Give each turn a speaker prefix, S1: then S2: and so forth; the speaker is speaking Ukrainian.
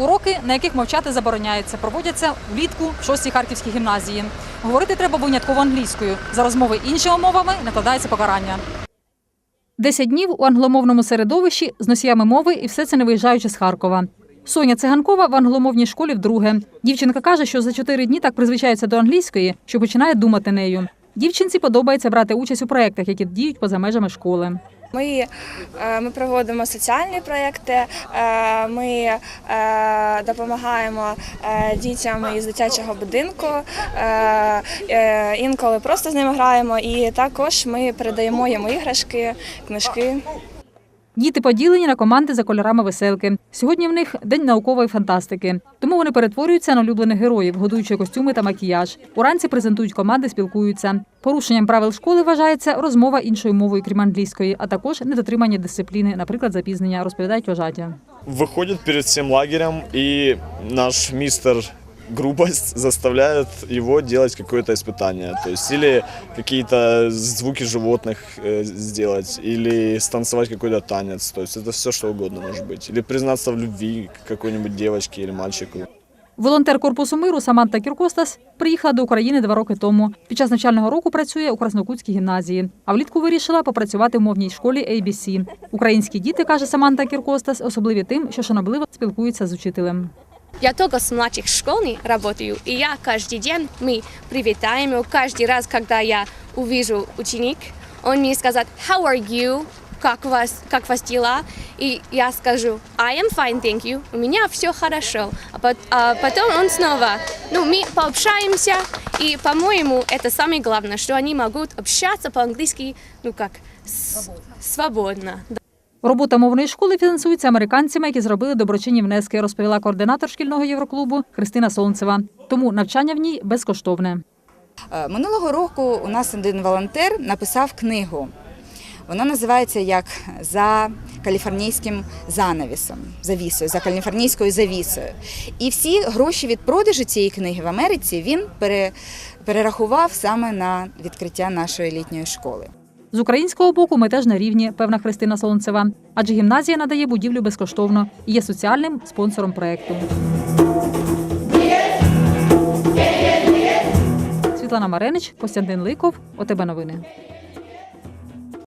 S1: Уроки, на яких мовчати забороняється, проводяться влітку в 6-й харківській гімназії. Говорити треба винятково англійською. За розмови іншими мовами накладається покарання. Десять днів у англомовному середовищі з носіями мови і все це не виїжджаючи з Харкова. Соня Циганкова в англомовній школі вдруге. Дівчинка каже, що за чотири дні так призвичається до англійської, що починає думати нею. Дівчинці подобається брати участь у проєктах, які діють поза межами школи.
S2: Ми, е, ми проводимо соціальні проєкти, е, ми е, допомагаємо дітям із дитячого будинку, інколи просто з ними граємо, і також ми передаємо йому іграшки, книжки.
S1: Діти поділені на команди за кольорами веселки. Сьогодні в них день наукової фантастики. Тому вони перетворюються на улюблених героїв, годуючи костюми та макіяж. Уранці презентують команди, спілкуються. Порушенням правил школи вважається розмова іншою мовою, крім англійської, а також недотримання дисципліни, наприклад, запізнення, розповідають вожаті.
S3: выходит перед всем лагерем, и наш мистер грубость заставляет его делать какое-то испытание. То есть или какие-то звуки животных э, сделать, или станцевать какой-то танец. То есть это все что угодно может быть. Или признаться в любви к какой-нибудь девочке или мальчику.
S1: Волонтер корпусу миру Саманта Кіркостас приїхала до України два роки тому. Під час навчального року працює у Краснокутській гімназії. А влітку вирішила попрацювати в мовній школі ABC. Українські діти, каже Саманта Кіркостас, особливі тим, що шанобливо спілкуються з учителем.
S4: Я только с младших школьных работаю, и я каждый день, мы привитаем его каждый раз, когда я увижу ученик, он мне скажет «How are you?» как вас, как вас дела? И я скажу I am fine, thank you. У меня все хорошо. А, а потом он снова, ну, мы пообщаемся, и, по-моему, это самое главное, что они могут общаться по-английски, ну, как, с- свободно.
S1: Робота мовної школи фінансується американцями, які зробили доброчинні внески, розповіла координатор шкільного євроклубу Христина Солнцева. Тому навчання в ній безкоштовне.
S5: Е, Минулого року у нас один волонтер написав книгу. Вона називається як за каліфорнійським занавісом, завісою, за каліфорнійською завісою. І всі гроші від продажу цієї книги в Америці він перерахував саме на відкриття нашої літньої школи.
S1: З українського боку ми теж на рівні, певна Христина Солонцева. Адже гімназія надає будівлю безкоштовно і є соціальним спонсором проекту. Світлана Маренич, Костянтин Ликов, ОТБ новини.